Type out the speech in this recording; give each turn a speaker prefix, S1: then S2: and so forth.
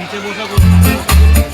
S1: নিচে বসা